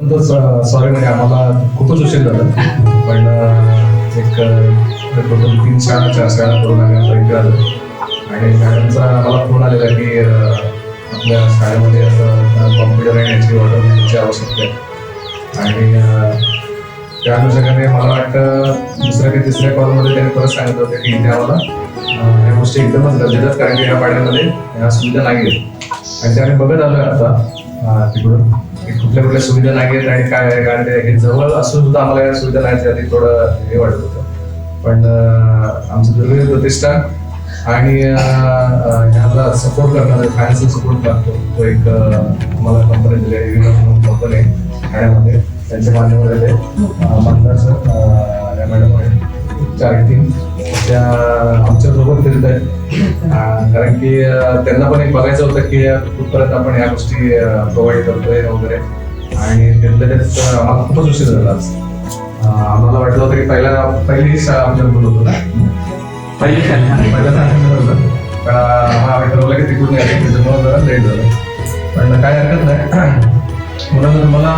Sorry म्हणजे आम्हाला खूपच उशीर झाला. पण एक टोटल तीन शाळा चार शाळा करून आम्ही इथे आलो. आणि मॅडमचा मला फोन आलेला की आपल्या शाळेमध्ये असं कॉम्प्युटर आणि याची ऑर्डरची आवश्यकता आहे. आणि त्या अनुषंगाने मला वाटतं दुसऱ्या की तिसऱ्या कॉलमध्ये त्यांनी परत सांगितलं होतं की इथे आम्हाला ह्या गोष्टी एकदमच गरजेच्या कारण की ह्या पाड्यामध्ये ह्या सुविधा नाही आहेत आणि त्याने बघत आलोय आता. तिकडून. कुठल्या कुठल्या सुविधा नाही आहेत आणि काय आहे? कारण हे जवळ असून सुद्धा आम्हाला या सुविधा नाही आधी थोडं हे वाटत होतं. पण आमचं दुर्गेश प्रतिष्ठान आणि ह्याला सपोर्ट करणार फायनान्शियल सपोर्ट लागतो तो एक मला आम्हाला कंपनी दिली आहे विनोद म्हणून कंपनी आहे ठाण्यामध्ये. त्यांचे मान्यवर आहे. ते सर या मॅडम आहेत चार टीम त्या आमच्यासोबत कारण की त्यांना पण एक बघायचं होतं की कुठपर्यंत आपण ह्या गोष्टी प्रोव्हाइड करतोय वगैरे. आणि तिथल्या त्यात आम्हाला खूपच उशीर झाला आम्हाला वाटलं होतं की पहिला पहिली शाळा आमच्या मुलं होतो ना? पहिली पहिल्या पण आम्ही ठरवलं की तिकडून यायचं त्याच्यामुळे जरा लेट झालं. पण काय हरकत नाही. मुलांना तुम्हाला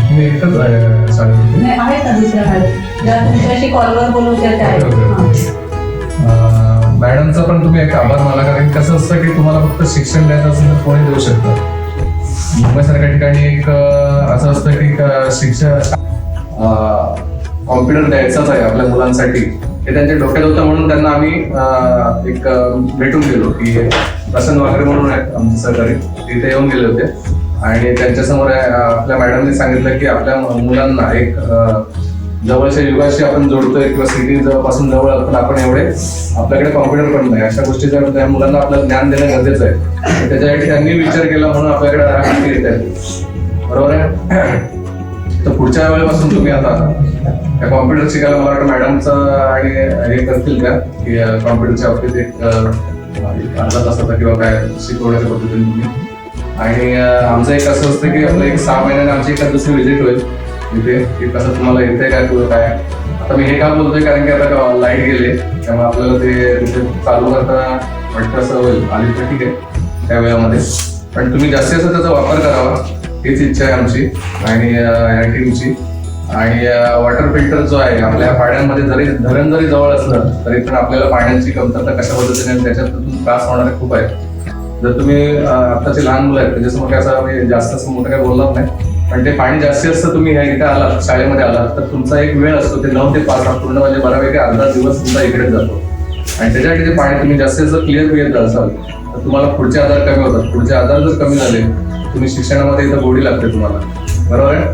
तुम्ही एकटंच आहे शाळेमध्ये. नाही आहेत ना दुसऱ्या ज्या तुमच्याशी कॉलवर बोलवत्या त्या मॅडमचा पण तुम्ही एक आभार माना कारण कसं असतं की तुम्हाला फक्त शिक्षण द्यायचं असेल तर कोणी देऊ शकतं. मुंबईसारख्या ठिकाणी एक असं असतं की शिक्षण कॉम्प्युटर द्यायचाच आहे आपल्या मुलांसाठी. हे त्यांच्या डोक्यात होतं म्हणून त्यांना आम्ही एक भेटून गेलो की प्रसन्न वाकरे म्हणून आहेत आमचे सहकारी तिथे येऊन गेले होते. आणि त्यांच्यासमोर आपल्या मॅडमने सांगितलं की आपल्या मुलांना एक जवळच्या युगाशी आपण जोडतोय किंवा सिटी जवळपासून जवळ आहोत, पण आपण एवढे आपल्याकडे कॉम्प्युटर पण नाही. अशा गोष्टी जर त्या मुलांना आपलं ज्ञान देणं गरजेचं आहे. त्याच्यासाठी त्यांनी विचार केला म्हणून आपल्याकडे दहा गोष्टी येत आहेत बरोबर आहे? तर पुढच्या वेळेपासून तुम्ही आता त्या कॉम्प्युटर शिकायला मला वाटतं मॅडमचं आणि हे करतील का? की कॉम्प्युटरच्या बाबतीत एक अर्धा तासाचा किंवा काय शिकवण्याच्या पद्धतीने तुम्ही. आणि आमचं एक असं असतं की आपलं एक सहा महिन्याने आमची एखाद दुसरी व्हिजिट होईल. इथे की कसं तुम्हाला येतंय काय तुझं काय? आता मी हे का बोलतोय कारण की आता लाइट गेले त्यामुळे आपल्याला ते तिथे चालू करता वाटतं असं होईल. आली तर ठीक आहे त्या वेळामध्ये. पण तुम्ही जास्तीत जास्त त्याचा वापर करावा. हीच इच्छा आहे आमची आणि या टीमची आणि वॉटर फिल्टर जो आहे आपल्या पाण्यामध्ये जरी धरण जरी जवळ असलं तरी पण आपल्याला पाण्याची कमतरता कशा पद्धतीने त्याच्यातून त्रास होणारे खूप आहे जर तुम्ही आताचे आत्ताचे लहान मुलं आहेत त्याच्यासमोर काय असं मी जास्त मोठं काय बोलणार नाही. पण ते पाणी जास्ती असतं तुम्ही ह्या इथे आलात शाळेमध्ये आलात तर तुमचा एक वेळ असतो ते नऊ ते पाच पूर्ण म्हणजे बऱ्यापैकी अर्धा दिवस तुमचा इकडे जातो. आणि त्याच्यासाठी ते पाणी तुम्ही जास्तीत जास्त क्लिअर पियत असाल तर तुम्हाला पुढचे आजार कमी होतात. पुढचे आजार जर कमी झाले तुम्ही शिक्षणामध्ये इथं गोडी लागते तुम्हाला. बरोबर आहे?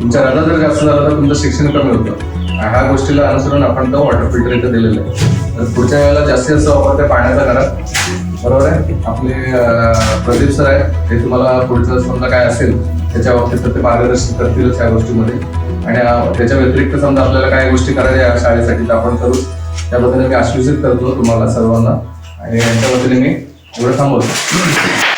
तुमच्या रजा जर जास्त झाला तर तुमचं शिक्षण कमी होतं. ह्या गोष्टीला अनुसरून आपण तो वॉटर फिल्टर इथे दिलेलं आहे. तर पुढच्या वेळेला जास्तीत जास्त वापर त्या पाण्याचा करा. बरोबर आहे? आपले प्रदीप सर आहेत. ते तुम्हाला पुढचं समजा काय असेल त्याच्या बाबतीत तर ते मार्गदर्शन करतीलच या गोष्टीमध्ये. आणि त्याच्या व्यतिरिक्त समजा आपल्याला काय गोष्टी करायच्या या शाळेसाठी तर आपण करू. त्याबद्दल मी आश्वासित करतो तुम्हाला सर्वांना. आणि यांच्या वतीने मी एवढं थांबवतो.